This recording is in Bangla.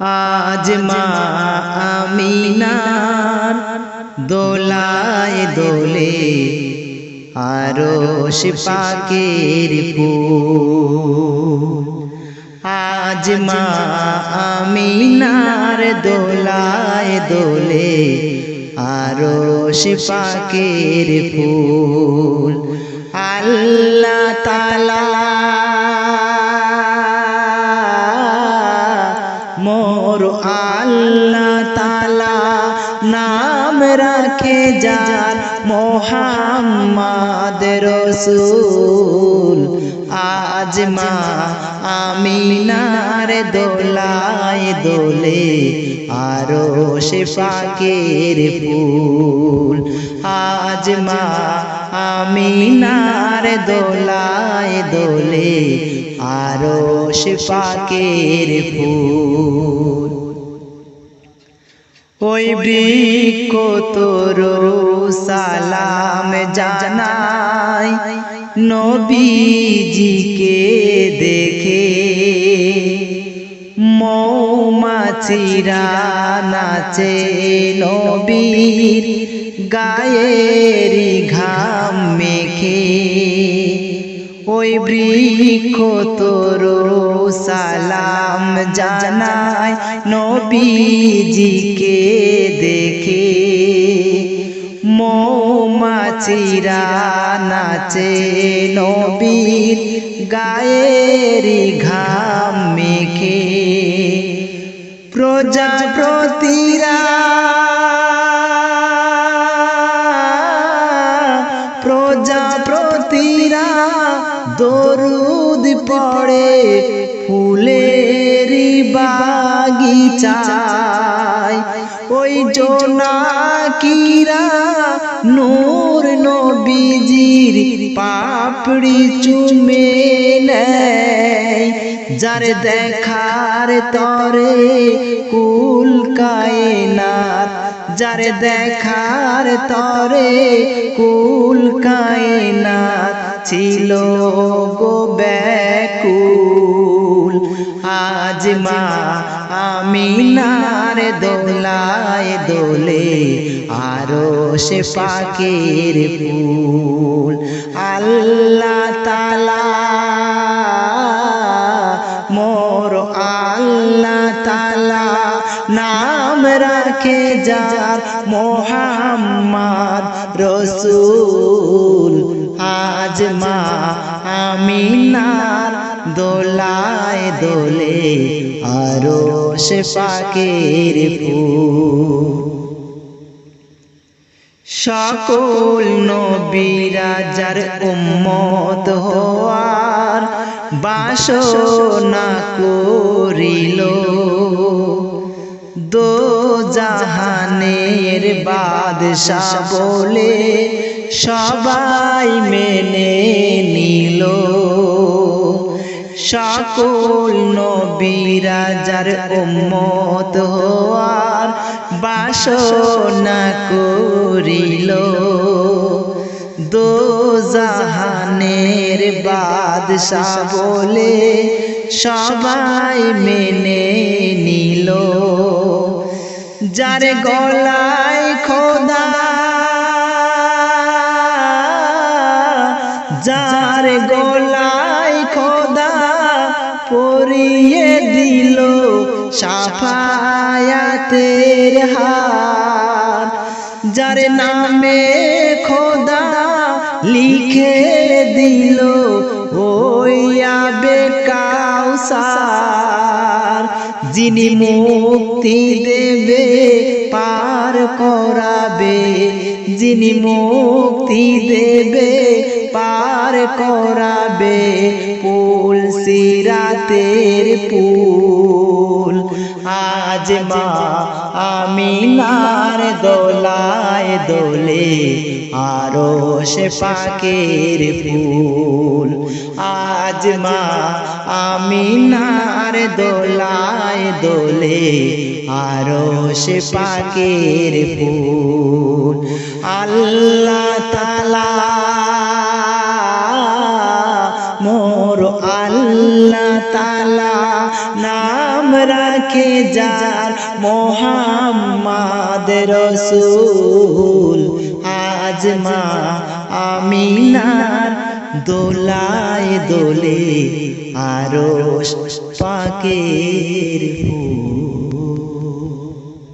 আজ মা আমিনার দোলায় দোলে আরও পাকের আজ মা আমিনার দোলায় দোলে আরও পাকের ফুল। আল্লাহ তালা মোর আল্লাহ তালা নাম রাখে যার মোহাম্মদ রসুল। আজ মা আমিনার দোলায় দোলে আরও সে পাকের ফুল। আজ মা আমিনার দোলায় দোলে আরও পাকের ফুল। ওই বৃক্ষ তোর সালাম জানাই নবীজিকে দেখে মৌমাছিরা নাচে নবীর গায়েরি ঘাম মেখে। ওই বৃক্ষ তোর সালাম জানায় নবীজিকে দেখে। মৌমাছিরা নাচে নবীর গায়েরি ঘাম প্রজাপতিরা প্রজাপতিরা দরুদ পড়ে ফুলের বাগিচায়। ওই জোনাকিরা নূর নবীজির পাপড়ি চুমে নেয়। যার দেখার তরে কুল কায়নাত, যার দেখার তরে কুল কায়নাত ছিল গো ব্যাকুল। আজ মা আমিনার দোলায় দোলে আরও সে পাকের ফুল। আল্লাহ তালা মোর আল্লাহ তালা নাম রাখে যার মোহাম্মদ রসুল। আজ মা আমিনার দোলায় দোলে আরও সে পাকের সকল নবীরাজার উম্মত হওয়ার বাসনা করিল। দো জাহানের বাদশাহ বলে সবাই মেনে নিল। সকল নবীরাজার উম্মত হওয়ার বাসনা করিল। দো জাহানের বাদশাহ বলে, সবাই মেনে নিল। যার গলায় খোদা পরিয়ে দিল সাফায়াতের হার। যার নামে খোদা লিখে দিল ওইয়া আবে কাউসার। যিনি মুক্তি দেবে পার করাবে। যিনি মুক্তি দেবে পার করাবে। পুল সিরাতের পুল আজ মা আমিনার দোলায় দোলে আরও সে পাকের ফুল। আজ মা আমিনার দোলায় দোলে আরও সে পাকের ফুল। আল্লাহ তালা তালা নাম রাখে যার মোহাম্মদ রসুল। আজমা আমিনার দোলায় দোলে আরও পাকের ফুল।